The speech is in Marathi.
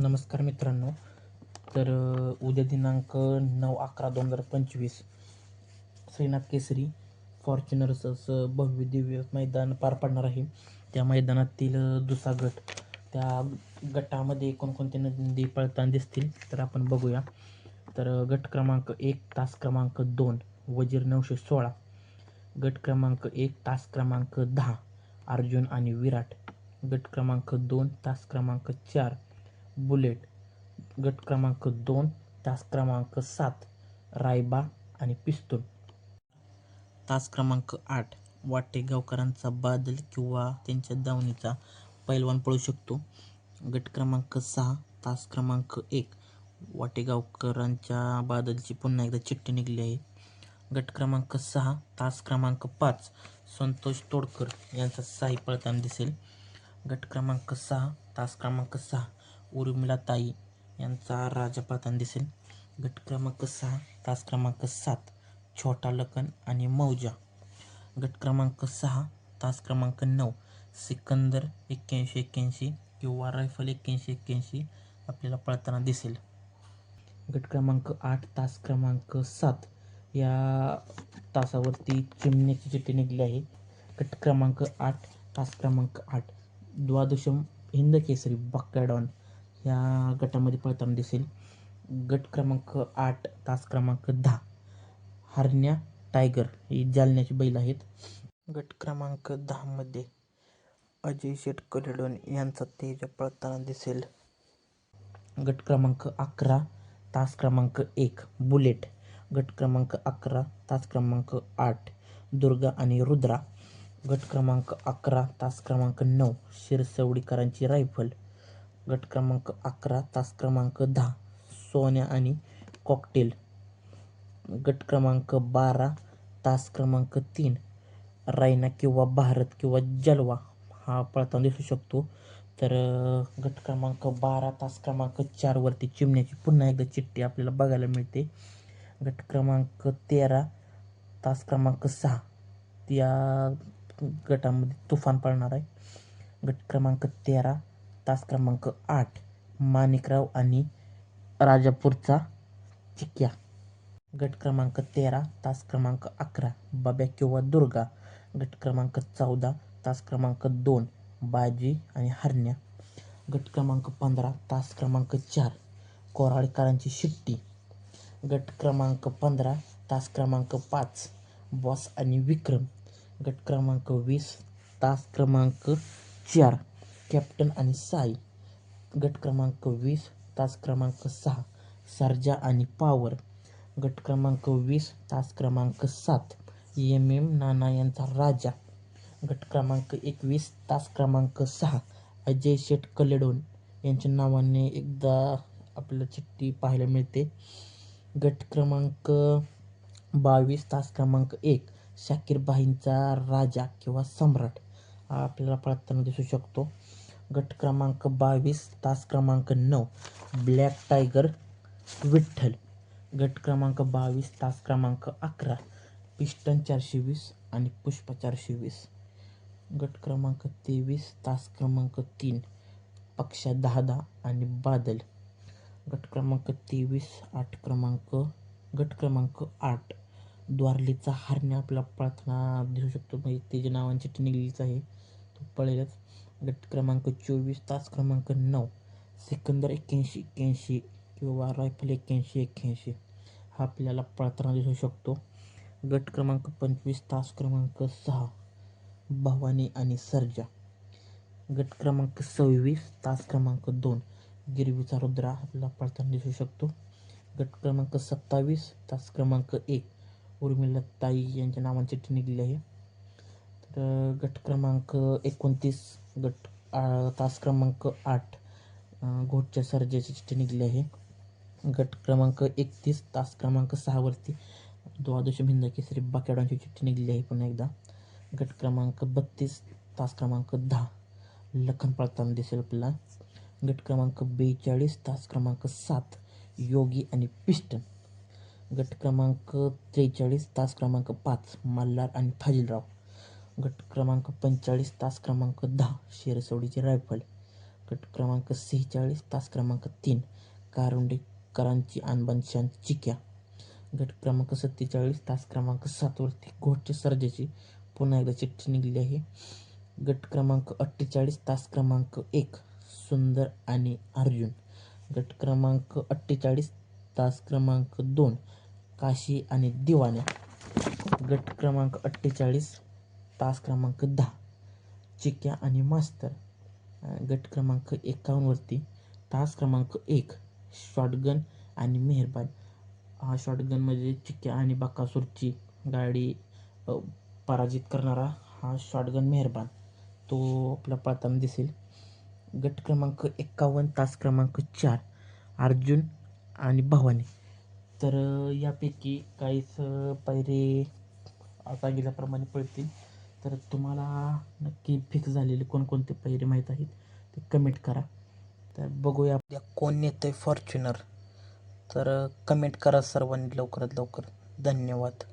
नमस्कार मित्रांनो. तर उद्या दिनांक नऊ अकरा दोन हजार पंचवीस श्रीनाथ केसरी फॉर्च्युनर्सचं भव्य दिव्य मैदान पार पडणार आहे. त्या मैदानातील दुसरा गट त्या गटामध्ये कोणकोणते नदी पळताना दिसतील तर आपण बघूया. तर गट क्रमांक एक तास क्रमांक दोन वजीर नऊशे सोळा. गट क्रमांक एक तास क्रमांक दहा अर्जुन आणि विराट. गट क्रमांक दोन तास क्रमांक चार बुलेट. गट क्रमांक दोन तास क्रमांक सात रायबा आणि पिस्तूल. तास क्रमांक आठ वाटेगावकरांचा बादल किंवा त्यांच्या दावणीचा पैलवान पळू शकतो. गट क्रमांक सहा तास क्रमांक एक वाटेगावकरांच्या बादलची पुन्हा एकदा चिठ्ठी निघली आहे. गट क्रमांक सहा तास क्रमांक पाच संतोष तोडकर यांचा साई पळताना दिसेल. गट क्रमांक सहा तास क्रमांक सहा उर्मिलाताई यांचा राजा पळताना दिसेल. गट क्रमांक सहा तास क्रमांक सात छोटा लखन आणि मौजा. गट क्रमांक सहा तास क्रमांक नऊ सिकंदर एक्क्याऐंशी एक्क्याऐंशी किंवा रायफल एक्क्याऐंशी एक्क्याऐंशी आपल्याला पळताना दिसेल. गट क्रमांक आठ तास क्रमांक सात या तासावरती चिमण्याची चिठ्ठी निघली आहे. गट क्रमांक आठ तास क्रमांक आठ द्वादशम हिंद केसरी बक्काडॉन या गटामध्ये पळताना दिसेल. गट क्रमांक आठ तास क्रमांक दहा. हरण्या टायगर ही जालन्याची बैल आहेत. गट क्रमांक दहामध्ये अजय शेठ कलेडोन यांचा तेज पळताना दिसेल. गट क्रमांक अकरा तास क्रमांक एक बुलेट. गट क्रमांक अकरा तास क्रमांक आठ दुर्गा आणि रुद्रा. गट क्रमांक अकरा तास क्रमांक नऊ शिरसवडीकरांची रायफल. गट क्रमांक अकरा तास क्रमांक दहा सोन्या आणि कॉकटेल गट क्रमांक बारा तास क्रमांक तीन रायना किंवा भारत किंवा जलवा हा पळताना दिसू शकतो. तर गट क्रमांक बारा तास क्रमांक चारवरती चिमण्याची पुन्हा एकदा चिठ्ठी आपल्याला बघायला मिळते. गट क्रमांक तेरा तास क्रमांक सहा या गटामध्ये तुफान पडणार आहे. गट क्रमांक तेरा तास क्रमांक आठ माणिकराव आणि राजापूरचा चिक्या. गट क्रमांक तेरा तास क्रमांक अकरा बाब्या किंवा दुर्गा. गट क्रमांक चौदा तास क्रमांक दोन बाजी आणि हरण्या. गट क्रमांक पंधरा तास क्रमांक चार कोराडकरांची शिट्टी. गट क्रमांक पंधरा तास क्रमांक पाच बॉस आणि विक्रम. गट क्रमांक वीस तास क्रमांक चार. कॅप्टन आणि साई. गट क्रमांक वीस तास क्रमांक सहा सर्जा आणि पावर. गट क्रमांक वीस तास क्रमांक सात एम एम नाना यांचा राजा. गट क्रमांक एकवीस तास क्रमांक सहा अजय शेठ कलेडोन. यांच्या नावाने एकदा आपल्याला चिठ्ठी पाहायला मिळते. गट क्रमांक बावीस तास क्रमांक एक शाकीरबाईंचा राजा किंवा सम्राट. हा आपल्याला पळताना दिसू शकतो. गट क्रमांक बावीस तास क्रमांक नऊ ब्लॅक टायगर विठ्ठल. गट क्रमांक बावीस तास क्रमांक अकरा पिस्टन चारशे वीस आणि पुष्पा चारशे वीस. गट क्रमांक तेवीस तास क्रमांक तीन पक्षा दहा दहा आणि बादल. गट क्रमांक तेवीस आठ क्रमांक गट क्रमांक आठ. द्वारलीचा हरणे आपला प्रार्थना देऊ शकतो. म्हणजे त्याच्या नावांची चिठ्ठी निघलीच आहे. तो पळेलच. गट क्रमांक चोवीस तास क्रमांक नऊ सिकंदर एक्क्याऐंशी एक्क्याऐंशी किंवा रायफल एक्क्याऐंशी एक्क्याऐंशी. हा आपल्याला पळताना दिसू शकतो. गट क्रमांक पंचवीस तास क्रमांक सहा भवानी आणि सर्जा. गट क्रमांक सव्वीस तास क्रमांक दोन गिरवीचा रुद्रा आपल्याला पळताना दिसू शकतो. गट क्रमांक सत्तावीस तास क्रमांक एक उर्मिला ताई यांच्या नावांची चिठ्ठी निघली आहे. तर गट क्रमांक एकोणतीस गट आ, तास क्रमांक आठ घोटच्या सर्जाची चिठ्ठी निघली आहे. गट क्रमांक एकतीस तास क्रमांक सहावरती द्वादश भिंद केसरी बाकेडांची चिठ्ठी निघली आहे पुन्हा एकदा. गट क्रमांक बत्तीस तास क्रमांक दहा लखन पळताना दिसेल आपल्याला. गट क्रमांक बेचाळीस तास क्रमांक सात योगी आणि पिस्टन गट क्रमांक त्रेचाळीस तास क्रमांक पाच मल्हार आणि फाजीलराव. गट क्रमांक पंचेचाळीस तास क्रमांक दहा शेरसवडीची रायफल. गट क्रमांक सेहेचाळीस तास क्रमांक तीन कारुंडेकरांची आणबान चिक्या. गट क्रमांक सत्तेचाळीस तास क्रमांक सातवरती घोटच्या सर्जाची पुन्हा एकदा चिठ्ठी निघाली आहे. गट क्रमांक अठ्ठेचाळीस तास क्रमांक एक सुंदर आणि अर्जुन. गट क्रमांक अठ्ठेचाळीस तास क्रमांक दोन काशी आणि दिवाण्या. गट क्रमांक अठ्ठेचाळीस तास क्रमांक दहा. चिक्या आणि मास्तर गट क्रमांक एकावन्नवरती तास क्रमांक एक शॉटगन आणि मेहरबान. हा शॉटगन म्हणजे चिक्या आणि बाकासूरची गाडी पराजित करणारा हा शॉटगन मेहरबान. तो आपला प्रथम दिसेल. गट क्रमांक एक्कावन्न तास क्रमांक चार अर्जुन आणि भवानी. तर यापैकी काहीच पायरे सांगितल्याप्रमाणे पळतील. तर तुम्हाला नक्की फिक्स झालेले कोणकोणते पहिरे माहीत आहेत ते कमेंट करा. तर बघूया आपल्या कोण येतं आहे फॉर्च्युनर तर कमेंट करा सर्वांनी लवकरात लवकर. धन्यवाद.